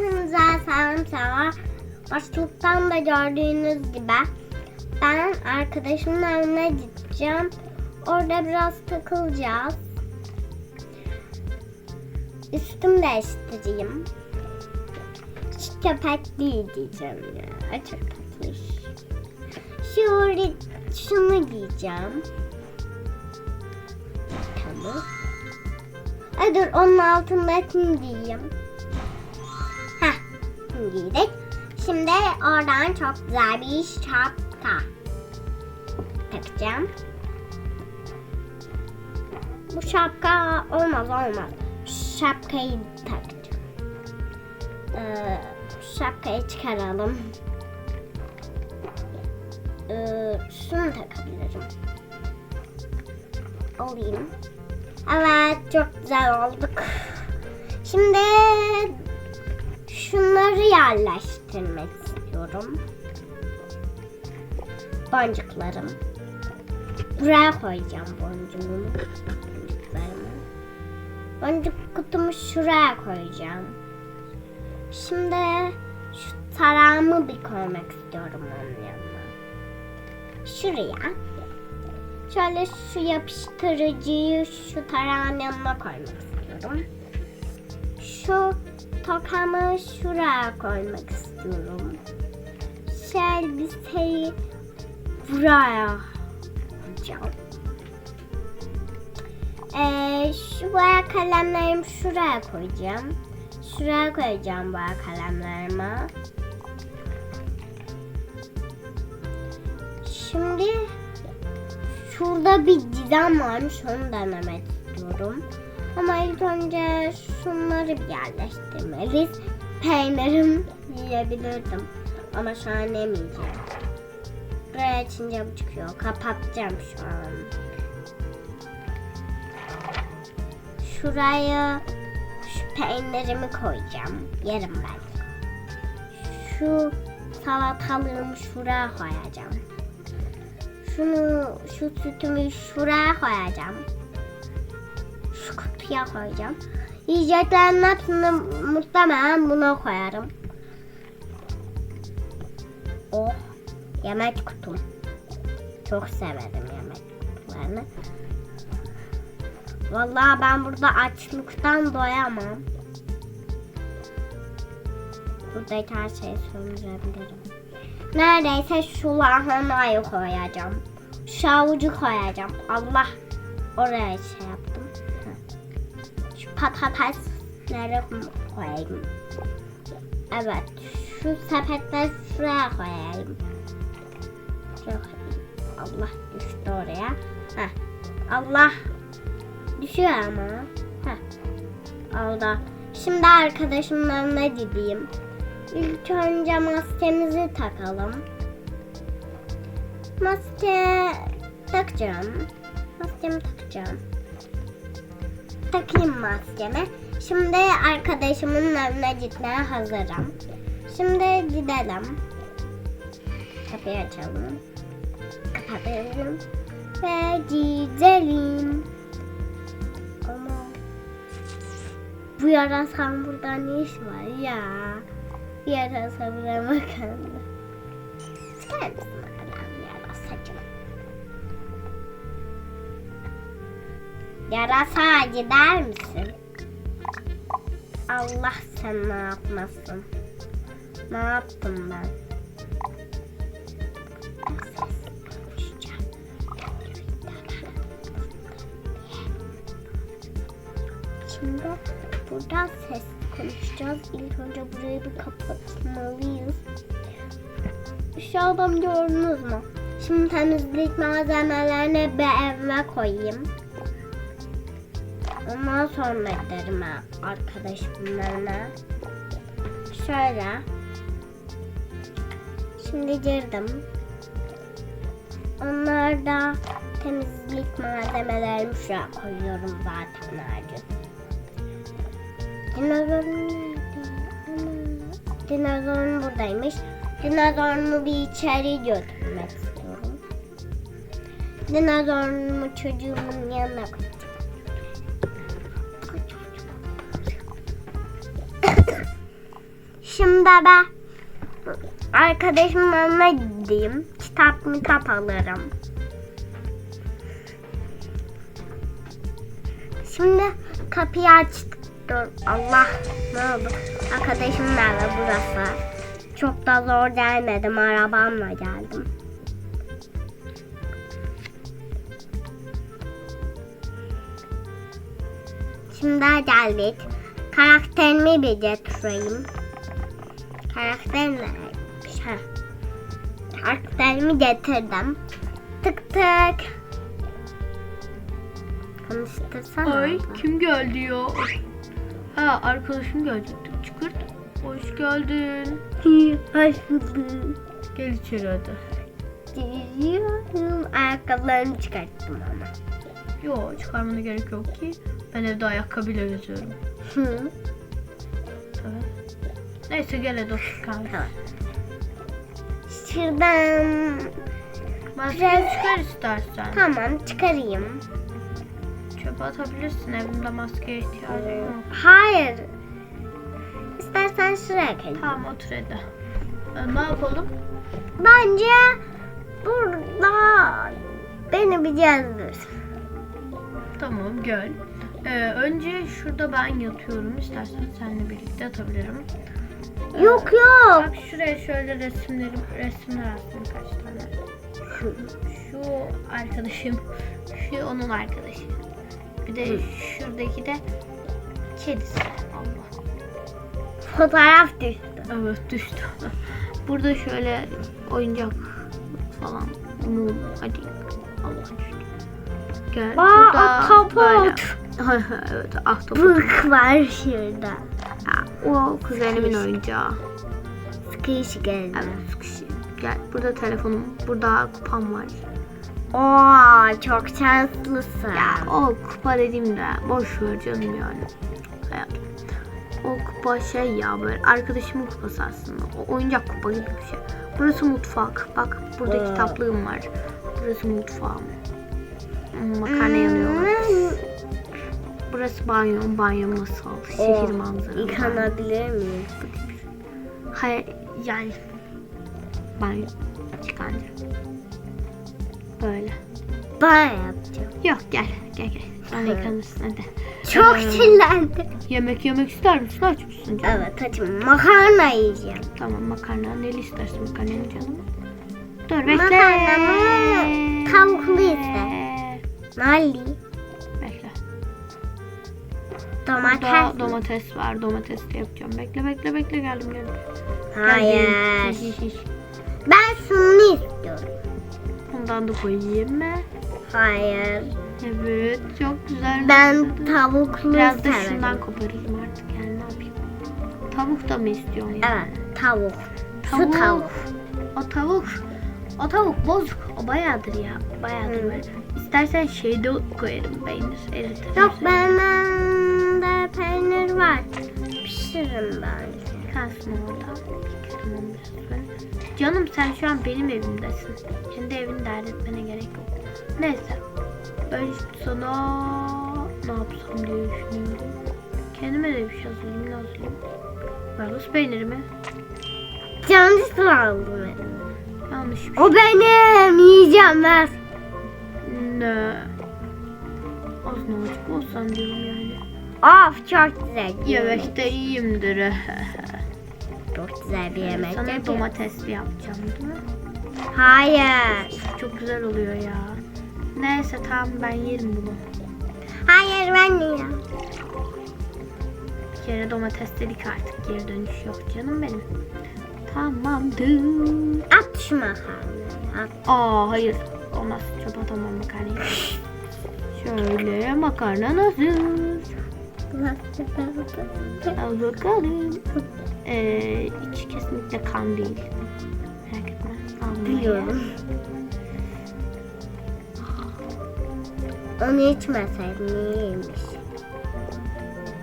Hepinize selam selam. Başlıktan da gördüğünüz gibi ben arkadaşımın evine gideceğim. Orada biraz takılacağız. Üstüm değiştireyim. Şu köpek değil diyeceğim ya. Çok tatlış. Şu, şunu giyeceğim. Tamam. Ay dur onun altındakini giyeyim. Giydik. Şimdi oradan çok güzel bir şapka takacağım. Bu şapka olmaz olmaz. Şapkayı takacağım. Ee, şapkayı çıkaralım. Ee, şunu takabilirim. Alayım. Evet çok güzel olduk. Şimdi şunları yerleştirmek istiyorum. Boncuklarım. Buraya koyacağım boncuğumu. Boncuklarımı. Boncuk kutumu şuraya koyacağım. Şimdi şu tarağımı bir koymak istiyorum onun yanına. Şuraya. Şöyle şu yapıştırıcıyı şu tarağın yanına koymak istiyorum. Şu tokamı şuraya koymak istiyorum. Şu elbiseyi buraya koyacağım. Ee, şu boya kalemlerimi şuraya koyacağım. Şuraya koyacağım boya kalemlerimi. Şimdi şurada bir gizem varmış onu denemek istiyorum. Ama ilk önce şunları bir yerleştirmeliyiz. Peynirim yiyebilirdim. Ama şu an yemeyeceğim. Buraya açınca bu çıkıyor. Kapatacağım şu an. Şuraya şu peynirimi koyacağım. Yerim ben. Şu salatalığımı şuraya koyacağım. Şunu, şu sütümü şuraya koyacağım. Kutuya koyacağım. Yiyeceklerin hepsini muhtemelen buna koyarım. Oh, yemek kutum. Çok severim yemek kutularını. Vallahi ben burada açlıktan doyamam. Buradaki her şeyi söndürebilirim. Neredeyse şu lahanayı koyacağım. Şu avucu koyacağım. Allah oraya şey yaptım. Patatesleri koyayım. Evet. Şu sepetleri şuraya koyayım. Şuraya. Allah düştü oraya. Heh. Allah düşüyor ama. Heh. Oldu. Şimdi arkadaşımın önüne gideyim. İlk önce maskemizi takalım. Maske takacağım. Maskemi takacağım. Takayım maskemi. Şimdi arkadaşımın önüne gitmeye hazırım. Şimdi gidelim. Kapıyı açalım. Kapatalım. Ve gidelim. Ama bu yarasan burada ne iş var ya? Yarasa bile makarna. Çıkar mısın Yarasa gider misin? Allah sen ne yapmasın? Ne yaptım ben? Şimdi burada ses konuşacağız. İlk önce burayı bir kapatmalıyız. Şu adam gördünüz mü? Şimdi temizlik malzemelerini bir evime koyayım. Ondan sonra giderim ha arkadaşımlarına. Şöyle. Şimdi girdim. Onlar da temizlik malzemelerimi şuraya koyuyorum zaten gün. Dinozorun nerede? Dinozorun buradaymış. Dinozorumu bir içeri götürmek istiyorum. Dinozorumu çocuğumun yanına koyacağım. Şimdi ben arkadaşımın yanına gideyim. Kitap mitap alırım. Şimdi kapıyı açtık. Allah ne oldu? Arkadaşımın evi burası. Çok da zor gelmedim. Arabamla geldim. Şimdi geldik. Karakterimi bir getireyim. Karakterim nereymiş? Ha. Karakterimi getirdim. Tık tık. Konuştursana. Ay abla. kim geldi ya? Ha arkadaşım gelecekti. Çıkırt. Hoş geldin. Hoş bulduk. Gel içeri hadi. Geliyorum. Ayakkabılarımı çıkarttım ama. Yo çıkarmana gerek yok ki. Ben evde ayakkabıyla geziyorum. Hı. Neyse gel hadi otur kahve. Tamam. Şuradan Maskeyi çıkar istersen. tamam çıkarayım. Çöpe atabilirsin. Evimde maskeye ihtiyacım yok. Hayır. İstersen şuraya koyayım. Tamam otur hadi. Ee, ne yapalım? Bence burada beni bir gezdir. Tamam gel. Ee, önce şurada ben yatıyorum. İstersen seninle birlikte yatabilirim. Yok yok. Bak şuraya şöyle resimlerim, resimler astım kaç tane. Şu arkadaşım, şu onun arkadaşı. Bir de şuradaki de kedisi. Allah. Fotoğraf düştü. Evet düştü. Burada şöyle oyuncak falan. Mum. Hadi. Allah düştü. Gel. Aa, ahtapot. evet ahtapot. Bık var şurada. O kuzenimin oyuncağı. Sıkış geldi. Evet sıkışı. Gel burada telefonum. Burada kupam var. Oo çok şanslısın. Ya o kupa dediğimde boş ver canım yani. Hayatım. O kupa şey ya böyle arkadaşımın kupası aslında. O oyuncak kupa gibi bir şey. Burası mutfak. Bak burada Aa. kitaplığım var. Burası mutfağım. Makarna yanıyor. Burası banyom. Banyom nasıl? Şehir manzaralı. Yıkanabilir miyim? Hayır yani banyo çıkanca. Böyle. Ben yapacağım. Yok gel gel gel. Evet. yıkanırsın hadi. Çok Ee, kirlendi. Yemek yemek ister misin? Aç mısın canım? Evet açım. Makarna yiyeceğim. Tamam makarna. Neli istersin makarnanı canım? Dur bekle. Makarna mı? Tavuklu iste. Nali. Domates. Burada domates var. Domates de yapacağım. Bekle bekle bekle geldim geldim. Hayır. Geldim. Ben şunu istiyorum. Bundan da koyayım mı? Hayır. Evet çok güzel. Ben tavuklu Biraz da severim. şundan koparırım artık yani ne yapayım. Tavuk da mı istiyorsun ya? Evet tavuk. Tavuk. Şu tavuk. O tavuk. O tavuk bozuk. O bayağıdır ya. Bayağıdır Hı. böyle. İstersen şeyde koyarım peynir. Eritir. Yok bende peynir var. Pişiririm ben. Kalsın orada. Canım sen şu an benim evimdesin. Kendi evini dert etmene gerek yok. Neyse. Ben şimdi sana ne yapsam diye düşünüyorum. Kendime de bir şey hazırlayayım. Ne hazırlayayım? Margus peyniri mi? Yanlış aldım. Yanlış bir şey. O benim. Yiyeceğim ver. Ne? Az ne olsan diyorum yani. Of çok güzel. Yemekte iyiyimdir. Çok güzel bir yemek. Sana yapıyorum. domatesli yapacağım değil mi? Hayır. Çok güzel oluyor ya. Neyse tamam ben yerim bunu. Hayır ben yiyeceğim. Bir kere domates dedik artık geri dönüş yok canım benim. Tamamdır. At şu makarnayı. At. Aa hayır olmaz çöp atamam makarnayı. Şöyle makarna hazır. Al bakalım. Ee, içi kesinlikle kan değil. Merak etme. Biliyorum. Onu içmeseydim iyiymiş.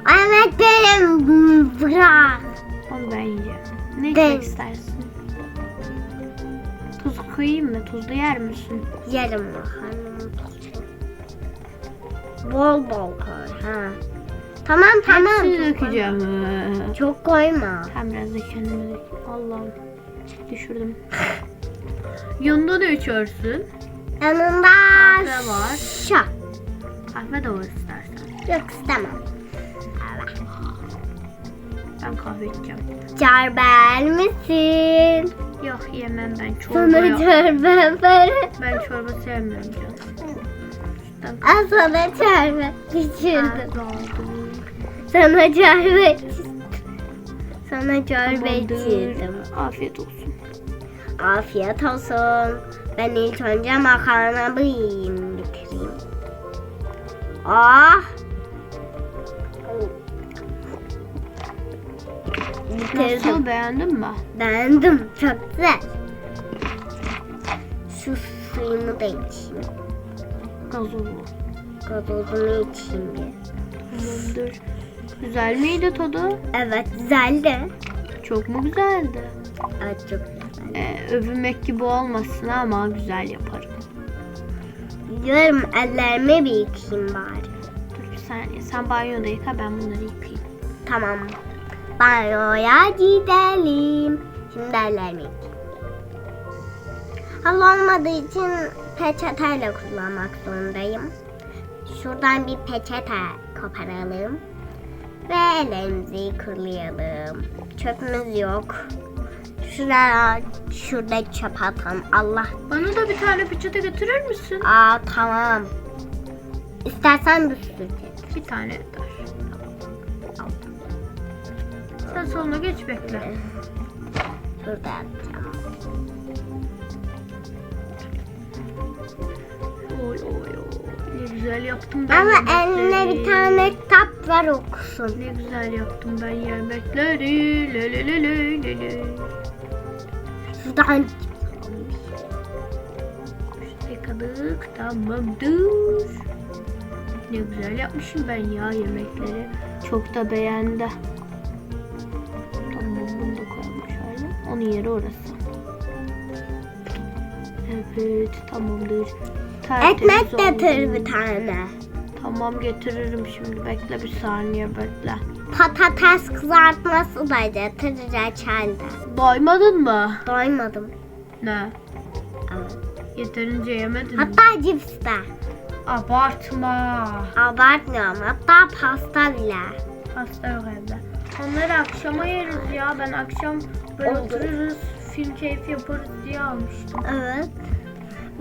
Evet benim bırak. Onu ben yiyeceğim. Ne içmek istersin? Tuz koyayım mı? Tuzlu yer misin? Yarım makarnamı Bol bol koy. Ha. Tamam tamam. Hepsini dökeceğim. Çok koyma. Ben biraz da kendime dökeyim. Allah'ım. Düşürdüm. Yanında ne içersin? Yanında Kahve var. Şu. Kahve de var istersen. Yok istemem. Ben kahve içeceğim. Çorba misin? Yok yemem ben çorba Sana yok. çorba yaparım. Ben çorba sevmiyorum canım. Sütten Al sana çorba içirdim. kahve aldım. Sana içirdim. Sana Tamamdır. içirdim. Afiyet olsun. Afiyet olsun. Ben ilk önce makarnamı yiyeyim, bitireyim. Ah! Bitirdim. Nasıl beğendin mi? Beğendim. Çok güzel. Şu suyumu da içeyim. Gazozlu. Gazozumu içeyim bir. Tamamdır. Güzel miydi tadı? Evet güzeldi. Çok mu güzeldi? Evet çok güzel. Ee, övünmek gibi olmasın ama güzel yaparım. Diyorum ellerimi bir yıkayayım bari. Dur bir saniye. Sen banyoda yıka ben bunları yıkayayım. Tamam. Banyoya gidelim. Şimdi ellerimi yıkayayım. Hava olmadığı için peçeteyle kullanmak zorundayım. Şuradan bir peçete koparalım. Ve ellerimizi kurulayalım. Çöpümüz yok. Şuraya, şurada çöp atalım. Allah. Bana da bir tane peçete getirir misin? Aa tamam. İstersen bir sürü. Bir tane yeter. Sen salona geç bekle. Burada yapacağım. Güzel yaptım ben Ama eline bir tane kitap ver okusun. Ne güzel yaptım ben yemekleri. Le le le le le le. Şuradan Yıkadık tamamdır. Ne güzel yapmışım ben ya yemekleri. Çok da beğendi. Tamam bunu da koyalım şöyle. Onun yeri orası. Evet tamamdır. Tertemiz ekmek getir bir tane. Tamam getiririm şimdi. Bekle bir saniye bekle. Patates kızartması da getir reçelde. Doymadın mı? Doymadım. Ne? Evet. Yeterince yemedin mi? Hatta cips de. Abartma. Abartmıyorum. Hatta pasta bile. Pasta yok evde. Onları akşama yeriz ya. Ben akşam böyle Olur. otururuz, film keyfi yaparız diye almıştım. Evet.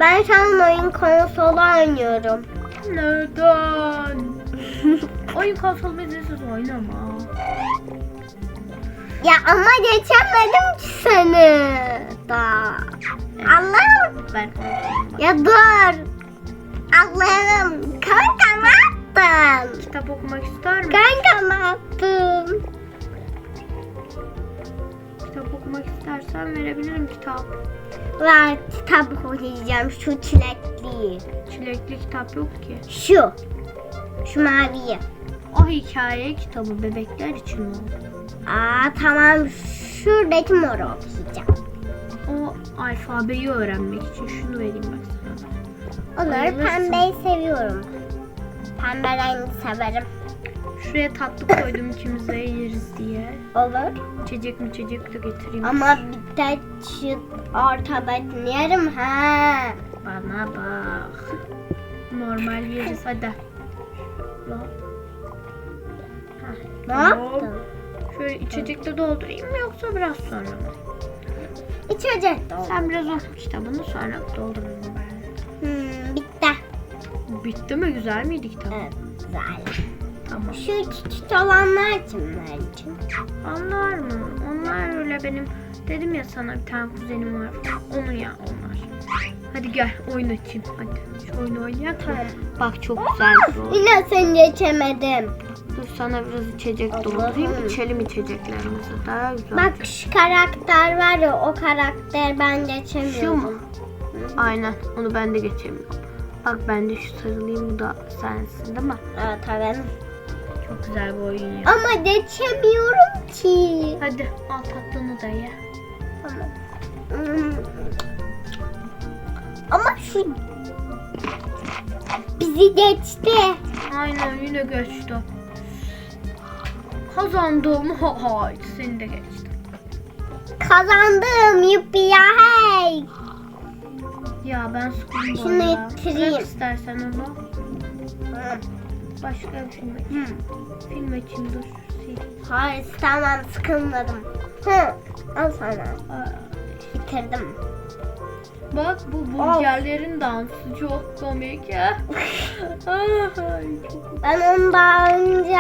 Ben şu an oyun konsolu oynuyorum. Neden? Oyun konsolum izinsiz oynama. Ya ama geçemedim ki seni. Da. Allah'ım. Ben Ya dur. Allah'ım. Kanka ne yaptın? Kitap okumak ister misin? Kanka ne yaptın? Kitap okumak istersen verebilirim kitap. Ver kitap okuyacağım şu çilekliyi. Çilekli kitap yok ki. Şu. Şu maviyi. O hikaye kitabı bebekler için o. Aa tamam şuradaki moru okuyacağım. O alfabeyi öğrenmek için şunu vereyim bak sana. Olur pembeyi seviyorum. Pembe rengi severim. Şuraya tatlı koydum ikimiz de yeriz diye. Olur. İçecek mi içecek de getireyim. Ama bir de şu ortadakini yerim ha. Bana bak. Normal yeriz hadi. Ne yaptın? Şöyle içecekte doldurayım mı yoksa biraz sonra mı? İçecek de olur. Sen biraz oku kitabını sonra doldurayım ben. Hmm, bitti. Bitti mi? Güzel miydi kitap? Evet güzel. Tamam. Şu küçük olanlar kimler için? Onlar mı? Onlar öyle benim dedim ya sana bir tane kuzenim var. Onun ya onlar. Hadi gel oyun açayım. Hadi şu oyunu oynayalım. Tamam. Bak çok güzel. Yine seni geçemedim. Dur sana biraz içecek doldurayım. İçelim içeceklerimizi. Daha güzel. Bak şu karakter var ya o karakter ben geçemiyorum. Şu mu? Aynen. Onu ben de geçemiyorum. Bak ben de şu sarılayım. Bu da sensin değil mi? Evet evet. Çok güzel bir oyun ya. Ama geçemiyorum ki. Hadi al tatlını da ye. Tamam. Hmm. Ama şu bizi geçti. Aynen yine geçti. Kazandım. Ha. Seni de geçtim. Kazandım. Yuppi ya hey. Ya ben sıkıldım Şunu. Bırak istersen onu. Başka bir film açayım. Film açayım dur. Hayır tamam sıkılmadım. Hı. Al sana. Aa, Bitirdim. Bak bu burgerlerin dansı çok komik ya. Ben onu daha önce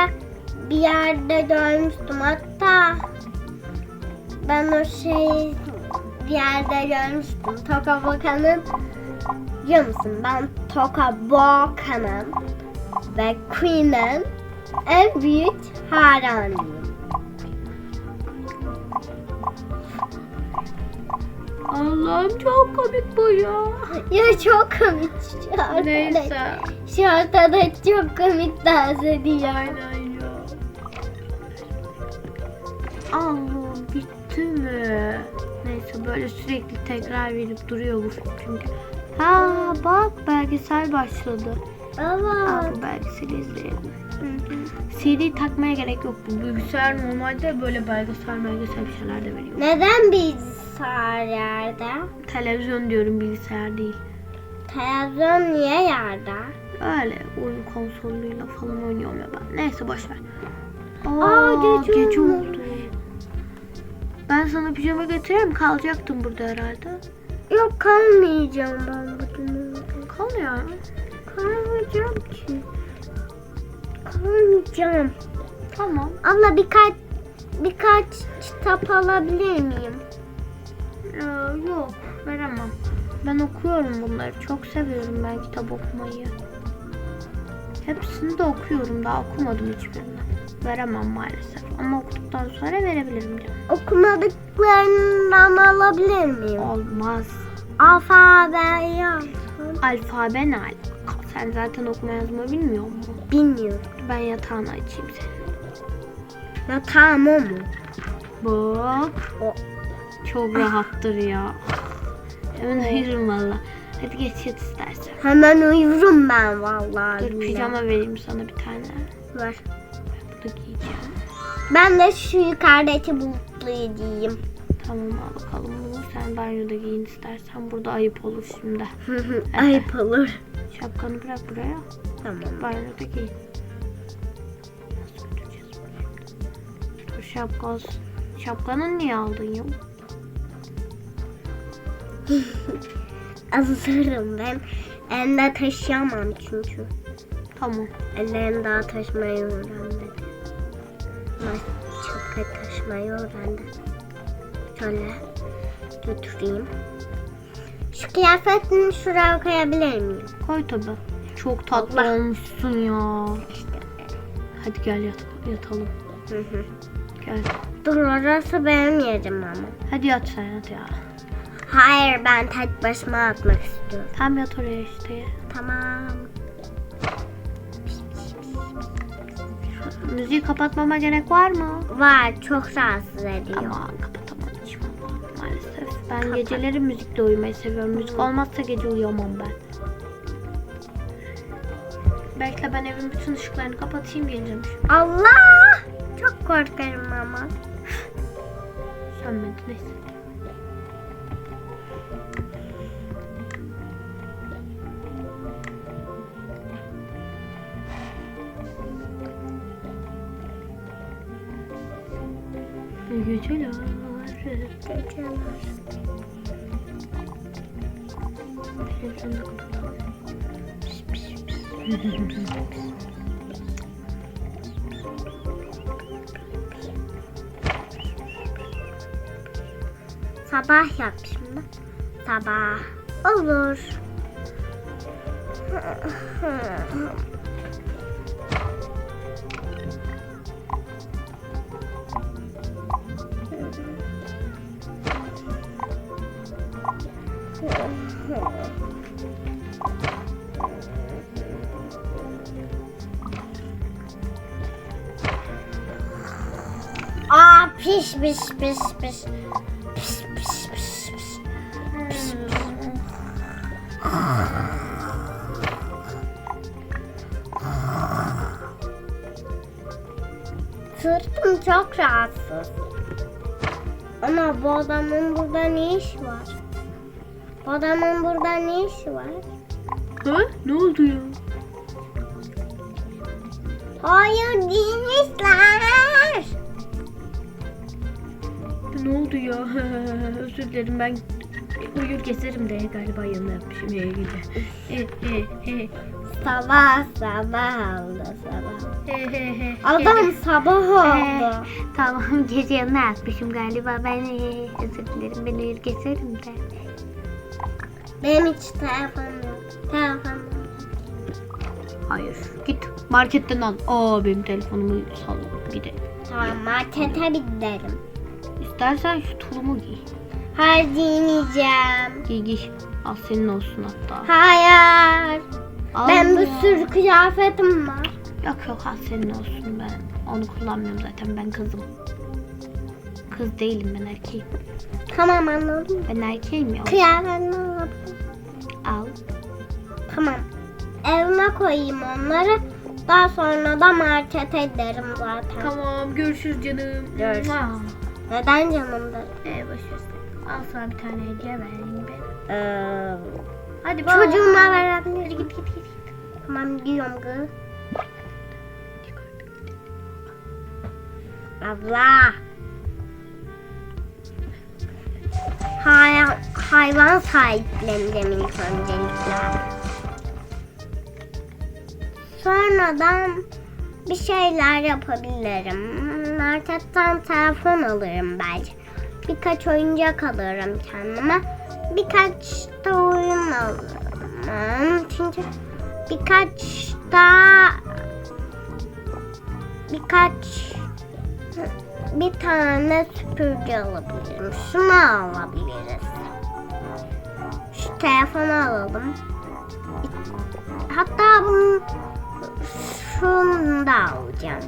bir yerde görmüştüm. Hatta ben o şeyi bir yerde görmüştüm. Toka Boka'nın biliyor musun? Ben Toka Boka'nın ve Queen'in en büyük hayranıyım. Allah'ım çok komik bu ya. Ya çok komik şu ortada. Neyse. Şu ortada çok komik dans ediyor. Aynen ya. Allah'ım bitti mi? Neyse böyle sürekli tekrar verip duruyor bu film çünkü. Ha bak belgesel başladı. Evet. bu belgeseli izleyelim. CD takmaya gerek yok. Bu bilgisayar normalde böyle belgesel belgesel bir şeyler de veriyor. Neden bilgisayar yerde? Televizyon diyorum bilgisayar değil. Televizyon niye yerde? Öyle oyun konsoluyla falan oynuyorum ya ben. Neyse boş ver. Aa, gece olmuş. oldu. Ben sana pijama getireyim kalacaktım burada herhalde. Yok kalmayacağım ben bugün. Kal ya. Kalmayacağım ki. Kalmayacağım. Tamam. Abla birkaç birkaç kitap alabilir miyim? Ee, yok veremem. Ben okuyorum bunları. Çok seviyorum ben kitap okumayı. Hepsini de okuyorum. Daha okumadım hiçbirini. Veremem maalesef. Ama okuduktan sonra verebilirim canım. Okumadıklarından alabilir miyim? Olmaz. Alfabe yok. Alfabe ne alaka? Sen zaten okuma yazma bilmiyor musun? Bilmiyorum. Ben yatağını açayım senin. Ya tamam o mu? Bak. O. Çok rahattır ya. Hemen ayırırım valla. Hadi geç yat istersen. Hemen uyurum ben vallahi. Dur pijama vereyim sana bir tane. Ver. Bunu giyeceğim. Ben de şu yukarıdaki bulutluyu giyeyim. Tamam al bakalım bunu. Sen banyoda giyin istersen. Burada ayıp olur şimdi. Ayıp olur. Şapkanı bırak buraya. Tamam. Götüreceğiz bunu şimdi? Dur şapka Şapkanı niye aldın ya? Alırım ben. Elimde taşıyamam çünkü. Tamam. Ellerim daha taşımayı öğrendi. Çok taşımayı öğrendi. Şöyle götüreyim. Şu kıyafetini şuraya koyabilir miyim? Koy tabi. Çok tatlı Allah. olmuşsun ya. Hadi gel yat yatalım. Hı hı. Gel. Dur orası benim yerim ama. Hadi yat sen yat ya. Hayır ben tek başıma atmak istiyorum. Tam yat oraya işte. Tamam. Müziği kapatmama gerek var mı? Var çok rahatsız ediyor. Ama kapatamadım Ben geceleri müzikle uyumayı seviyorum. Müzik olmazsa gece uyuyamam ben. Bekle ben evin bütün ışıklarını kapatayım geleceğim. Allah! Çok korkarım ama. Sönmedi neyse. Geceler. Sabah yap şimdi. Sabah. Olur. Aa piş piş. Piş piş bu adamın burada ne işi var? Bu adamın burada ne işi var? Ha? Ne oldu ya? Hayır değilmişler. Ne oldu ya? Özür dilerim ben uyur gezerim de galiba yanına yapmışım iyi gece. E, e, e. Sabah sabah oldu sabah. Adam sabah Ee, oldu. tamam gece yanına yatmışım galiba ben e, özür dilerim ben uyur gezerim de. Benim hiç telefonum yok. Telefonum. Hayır git marketten al. Aa benim telefonumu sal gidelim. Tamam markete giderim. İstersen şu tulumu giy. Hayır giymeyeceğim. Giy giy. Al senin olsun hatta. Hayır. Al Ben bir sürü kıyafetim var. Yok yok al senin olsun ben. Onu kullanmıyorum zaten ben kızım. Kız değilim ben erkeğim. Tamam anladım. Ben erkeğim ya. Kıyafetimi alabilirim. Al. Tamam. Evime koyayım onları. Daha sonra da markete giderim zaten. Tamam görüşürüz canım. Görüşürüz. Mua. Neden canımdır? Ee, boş ver sen. Al sana bir tane hediye vereyim ben. Ee, Hadi bak. çocuğuma verebilirim. Hadi git git git. Tamam giyiyorum kız. Abla. Hay hayvan sahipleneceğim ilk öncelikle. Sonradan bir şeyler yapabilirim. Marketten telefon alırım belki. Birkaç oyuncak alırım kendime. Birkaç da oyun alırım. Çünkü birkaç da birkaç bir tane süpürge alabilirim. Şunu alabiliriz. Şu telefonu alalım. Hatta bunu şunu da alacağım.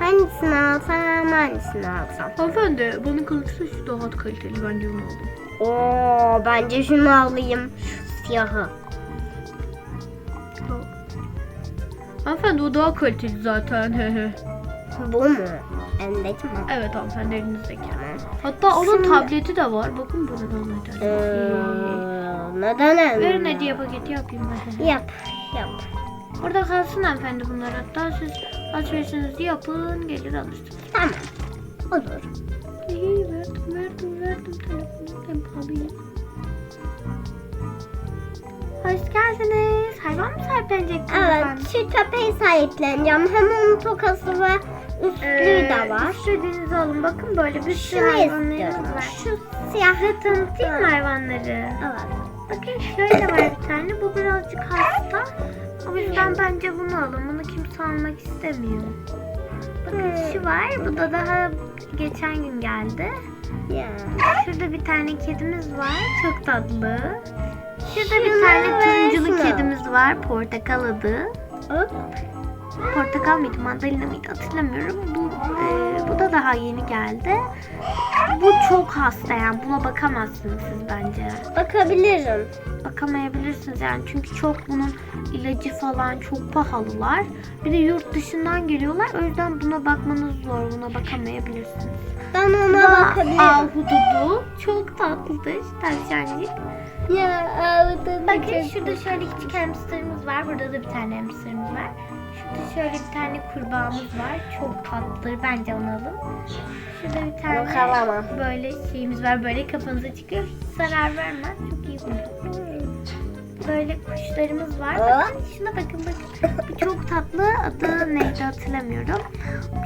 Hangisini alsam hangisini alsam. Hanımefendi bana kalırsa şu daha kaliteli bence onu alın. Oo bence şunu alayım. Şu siyahı. Hanımefendi o daha kaliteli zaten. Bu mu? Endeki mi? evet hanımefendi elinizdeki. Hatta onun Şimdi- tableti de var. Bakın burada neden. Ee, neden elde? Verin hediye paketi yapayım ben. Yap. Yap. Burada kalsın hanımefendi bunlar. Hatta siz alışverişinizi yapın gelir alırsınız. Tamam. Olur. İyi verdim verdim verdim telefonu. Ben pahalıyım. Hoş geldiniz. Hayvan mı sahiplenecektiniz Evet. efendim? Şu köpeği sahipleneceğim. Hem onun tokası ve üstlüğü Ee, de var. İstediğinizi alın. Bakın böyle bir sürü Şunu hayvanlarımız istiyorum. var. Şu siyahı Tanıtayım mı hayvanları? Evet. Bakın şöyle var bir tane. Bu birazcık hasta. O yüzden bence bunu alın. Bunu kimse almak istemiyor. Bakın şu var. Bu da daha geçen gün geldi. Ya. Şurada bir tane kedimiz var. Çok tatlı. Şurada bir tane turunculu kedimiz var. Portakal adı. Hop. Portakal mıydı, mandalina mıydı hatırlamıyorum. Bu e, bu da daha yeni geldi. Bu çok hasta yani buna bakamazsınız siz bence. Bakabilirim. Bakamayabilirsiniz yani çünkü çok bunun ilacı falan çok pahalılar. Bir de yurt dışından geliyorlar. O yüzden buna bakmanız zor. Buna bakamayabilirsiniz. Ben ona da bakabilirim. ahududu. Çok tatlıdır. Tavşancık. Ya evet. Bakın şurada şöyle küçük hamsterımız var. Burada da bir tane hamsterımız var. Şöyle bir tane kurbağamız var. Çok tatlıdır. Bence alın. Şurada bir tane Yok, alamam. böyle şeyimiz var. Böyle kafanıza çıkıyor. Hiç zarar vermez. Çok iyi huylu. Böyle kuşlarımız var. Bakın şuna bakın bakın. Bu çok tatlı. Adı neydi hatırlamıyorum.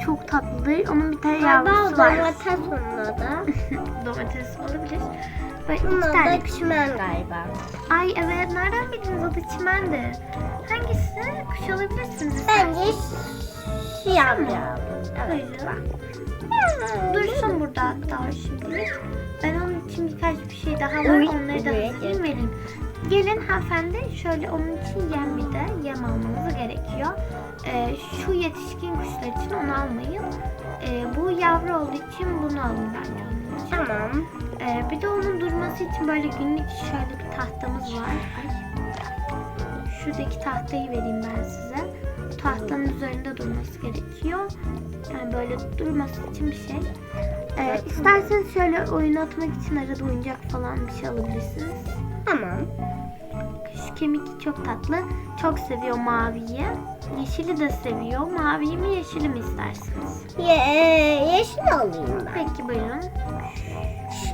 Çok tatlıdır. Onun bir tane yavrusu var. domates onun adı. Domates olabilir. Böyle iki tane adı çimen galiba. Ay evet nereden bildiniz adı çimendi. Hangisi? Kuş alabilirsiniz. Bence şu yavru. Evet. Buyurun. Dursun burada hatta şimdi. Ben onun için birkaç bir şey daha var. Onları da hazırlayayım vereyim. Gelin hanımefendi şöyle onun için yem bir de yem almanız gerekiyor. Ee, şu yetişkin kuşlar için onu almayın. Ee, bu yavru olduğu için bunu alın bence. Tamam. Ee, bir de onun durması için böyle günlük şöyle bir tahtamız var. Ay. Şuradaki tahtayı vereyim ben size. tahtanın üzerinde durması gerekiyor. Yani böyle durması için bir şey. Ee, isterseniz şöyle oyun atmak için arada oyuncak falan bir şey alabilirsiniz. Tamam. Şu kemik çok tatlı. Çok seviyor maviyi. Yeşili de seviyor. Maviyi mi yeşili mi istersiniz? Ye yeşil alayım ben. Peki buyurun.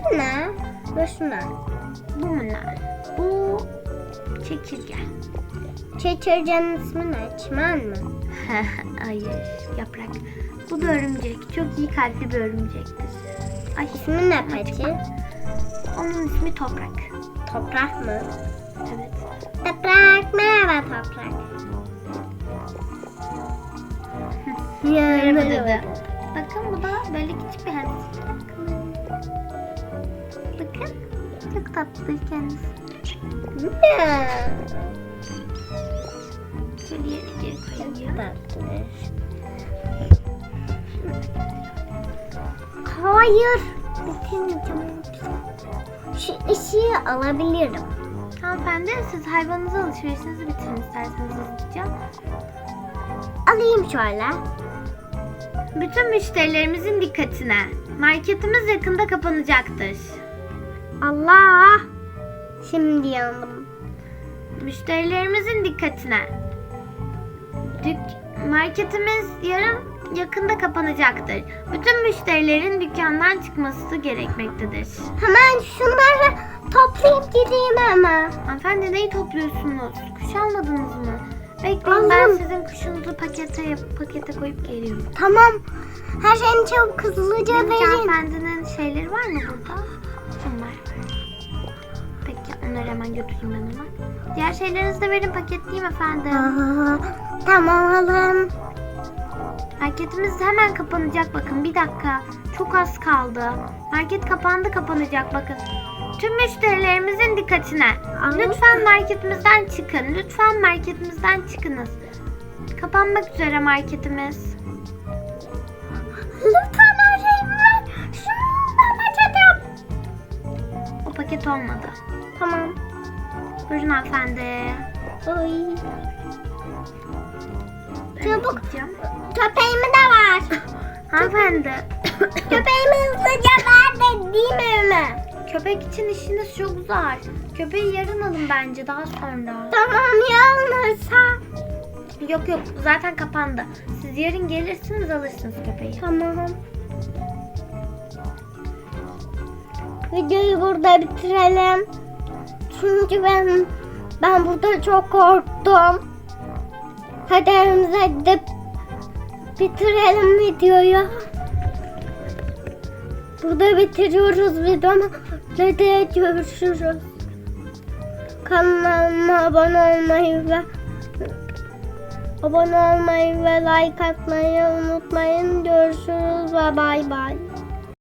Şuna ve şuna. Bu mu ne? Bu çekirge. Çeçircenin ismi ne? Çimen mi? Hayır, yaprak. Bu bir örümcek. Çok iyi kalpli bir örümcektir. Ay, İsmi ne peki? onun ismi Toprak. Toprak mı? Evet. Toprak. Merhaba toprak. Merhaba Çok kendisi. Tatlı. Hayır. Bitirmeyeceğim. Şu ışığı alabilirim. Hanımefendi siz hayvanınızı alışverişinizi bitirin isterseniz hızlıca. Alayım şöyle. Bütün müşterilerimizin dikkatine. Marketimiz yakında kapanacaktır. Allah. Şimdi yandım. Müşterilerimizin dikkatine. Dük marketimiz yarın yakında kapanacaktır. Bütün müşterilerin dükkandan çıkması gerekmektedir. Hemen şunları toplayıp gideyim hemen. Hanımefendi neyi topluyorsunuz? Kuş almadınız mı? Bekleyin ben Aldım. sizin kuşunuzu pakete pakete koyup geliyorum. Tamam. Her şeyini çabuk hızlıca verin. hanımefendinin şeyleri var mı burada? Bunlar. Peki onları hemen götüreyim ben ona. Diğer şeylerinizi de verin paketleyeyim efendim. Aa, tamam alın. Marketimiz hemen kapanacak bakın bir dakika. Çok az kaldı. Market kapandı kapanacak bakın. Tüm müşterilerimizin dikkatine. Anladım. Lütfen marketimizden çıkın. Lütfen marketimizden çıkınız. Kapanmak üzere marketimiz. Lütfen ver. Şunu da paket yap. O paket olmadı. Tamam. Buyurun hanımefendi. Oy. Ben Çabuk. gideceğim. Köpeğimi de ver. Hanımefendi. Köpeğimi hızlıca ver de değil mi? Köpek için işiniz çok zor. Köpeği yarın alın bence daha sonra. Tamam yalnızsa. Yok yok zaten kapandı. Siz yarın gelirsiniz alırsınız köpeği. Tamam. Videoyu burada bitirelim. Çünkü ben ben burada çok korktum. Hadi evimize gidip bitirelim videoyu. Burada bitiriyoruz videomu. Hadi görüşürüz. Kanalıma abone olmayı ve abone olmayı ve like atmayı unutmayın. Görüşürüz ve bay bay.